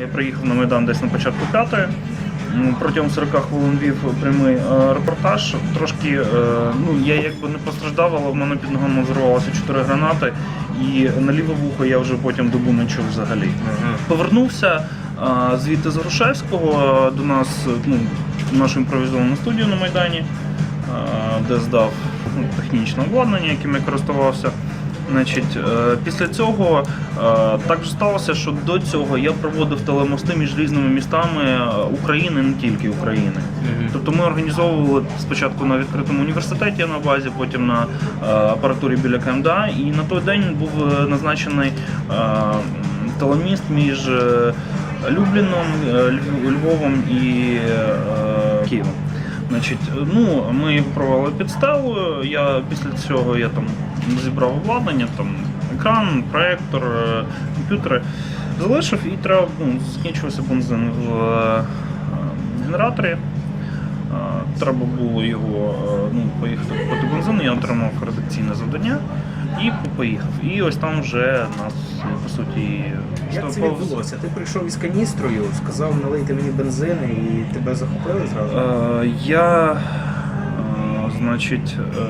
Я приїхав на Майдан десь на початку п'ятої. Протягом 40 хвилин вів прямий е, репортаж. Трошки е, ну я якби не постраждав, але в мене під ногами взорвалося чотири гранати, і на ліве вухо я вже потім добу не чув взагалі. Повернувся звідти з Грушевського до нас е, ну, в нашу імпровізовану студію на Майдані, де здав ну, технічне обладнання, яким я користувався. Значить, е, після цього е, так же сталося, що до цього я проводив телемости між різними містами е, України, не тільки України. Тобто ми організовували спочатку на відкритому університеті на базі, потім на апаратурі біля КМДА. І на той день був назначений телеміст між Любліном, Львовом і Києвом. Значить, ну, ми провели підставу. Я після цього я там зібрав обладнання, там екран, проектор, е, комп'ютери. Залишив і треба ну, закінчився бензин в е, генераторі. Е, Треба було його е, ну, поїхати купити бензин, я отримав редакційне завдання і поїхав. І ось там вже нас по суті Як це відбулося? Ти прийшов із каністрою, сказав налийте мені бензин і тебе захопили зразу? Е, Я, е, значить, е,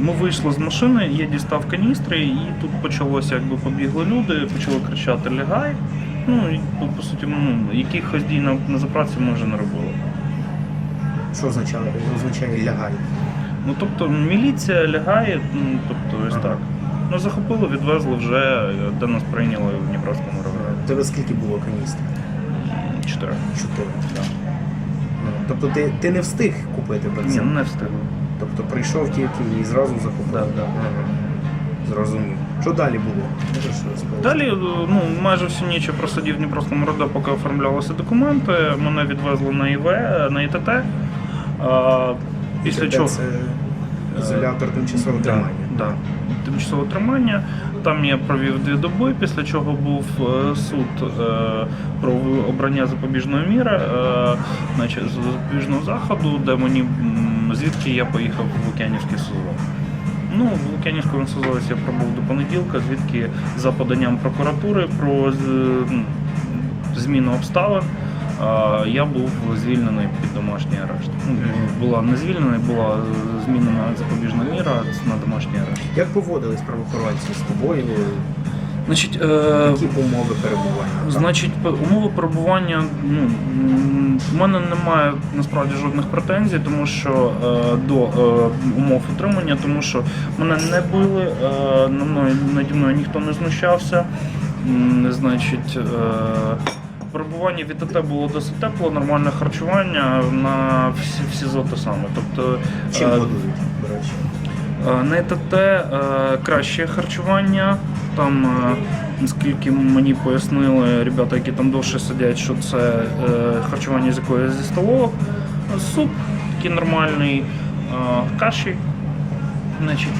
ми вийшли з машини, я дістав каністри, і тут почалося, якби побігли люди, почали кричати лягай. Ну, і, по, по суті, ну, якихось дій на, на заправці ми вже не робили. Що означає, означає лягай? Ну, тобто, міліція лягає, ну, тобто, ось так. Ну, захопили, відвезли вже, де нас прийняли в Дніпровському районі. Тебе скільки було каністр? Чотири. Чотири. Ну, Тобто ти, ти не встиг купити Ні, бензин? не встигли. Тобто прийшов тільки і зразу захопив? Да, да. Зрозумів. Що далі було? Можеш розповісти? Далі ну, майже всю ніч я просидів в Дніпровському РОД, поки оформлялися документи. Мене відвезли на ІВ, на ІТТ. А, після Це- чого Це ізолятор тимчасового тримання. да. тимчасове тримання. Там я провів дві доби, після чого був е, суд е, про обрання запобіжної міри, е, значить, запобіжного заходу, де мені звідки я поїхав в Лук'янівське СУЗО. Ну, в Лук'янівському СУЗО я пробув до понеділка, звідки за поданням прокуратури про зміну обставин. Я був звільнений під домашній арешт. Ну, була не звільнений, була змінена запобіжна міра на домашній арешт. Як поводились правоохоронці з тобою? Значить, е, Які умови перебування? значить, умови перебування. Ну в мене немає насправді жодних претензій, тому що е, до е, умов утримання, тому що мене не били, е, на мною наді мною ніхто не знущався. Значить, е, перебування в ІТТ було досить тепло, нормальне харчування на всі, всі те саме. Тобто Чим е, годують, до речі? Е, На ЕТТ е, краще харчування. Там, наскільки мені пояснили ребята, які там довше сидять, що це харчування з якоїсь зі столовок. Суп такий нормальний, каші. Значить,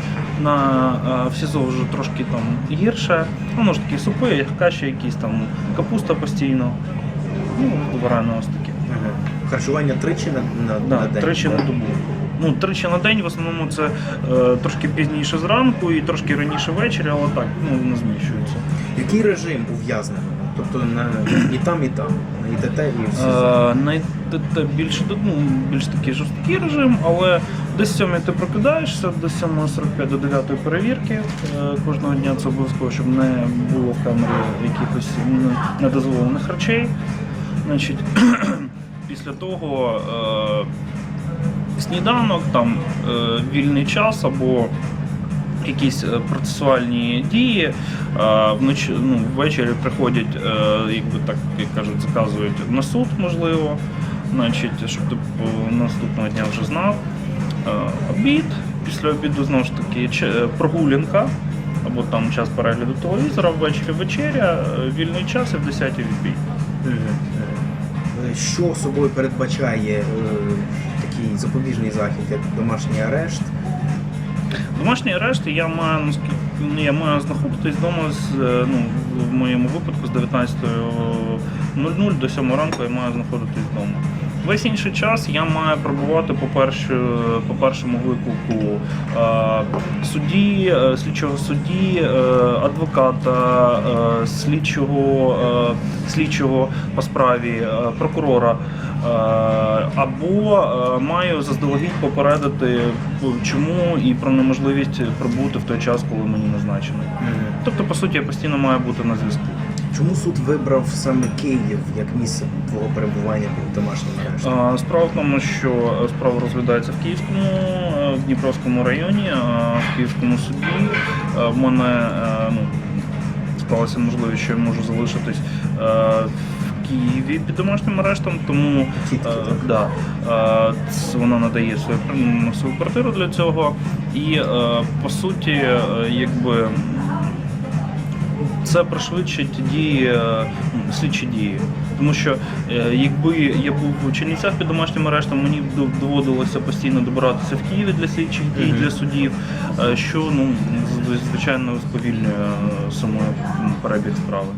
на е, в СІЗО вже трошки там гірше. Ну, може такі супи, каші якісь там, капуста постійно. Ну, варено ось таке. Харчування тричі на, на, Да, на день? тричі на добу. Ну, тричі на день, в основному це е, трошки пізніше зранку і трошки раніше ввечері, але так, ну, не зміщується. Який режим ув'язненого? Тобто на, і там, і там. На ІТТ і в СІЗО. Е, на ІТТ більш, ну, більш такий жорсткий режим, але десь 7 ти прокидаєшся, до 7.45 до 9 перевірки е, кожного дня це обов'язково, щоб не було в камері якихось недозволених речей. Значить, після того е, сніданок, там е, вільний час або якісь е, процесуальні дії. Е, Вночі ну, ввечері приходять, е, якби так як кажуть, заказують на суд, можливо, значить, щоб ти е, наступного дня вже знав. Е, Обід, після обіду знову ж таки е, прогулянка. Або там час перегляду телевізора, ввечері вечеря, е, вільний час і в 10 відбій. Що собою передбачає е, такий запобіжний захід, як домашній арешт? Домашній арешт я маю наскільки ну, я маю знаходитись вдома з ну, в моєму випадку з 19.00 до 7 ранку я маю знаходитись вдома. Весь інший час я маю пробувати по перше, по першому виклику е, судді, е, слідчого судді, е, адвоката, е, слідчого, е, слідчого по справі, е, прокурора. Або маю заздалегідь попередити, чому і про неможливість прибути в той час, коли мені назначено. Тобто, по суті, я постійно маю бути на зв'язку. Чому суд вибрав саме Київ як місце твого перебування під домашнім арештом? Е, Справа в тому, що справа розглядається в Київському, е, в Дніпровському районі, в Київському суді. Е, В мене е, ну, склалася можливість, що я можу залишитись е, в Києві під домашнім арештом, тому Тітки, е, да, е, вона надає свою, свою квартиру для цього. І е, по суті, е, якби. Це пришвидшить дії, е, слідчі дії. Тому що е, якби я був у Чернівцях під домашнім арештом, мені доводилося постійно добиратися в Києві для слідчих дій, для судів, е, що ну звичайно сповільнює саме перебіг справи.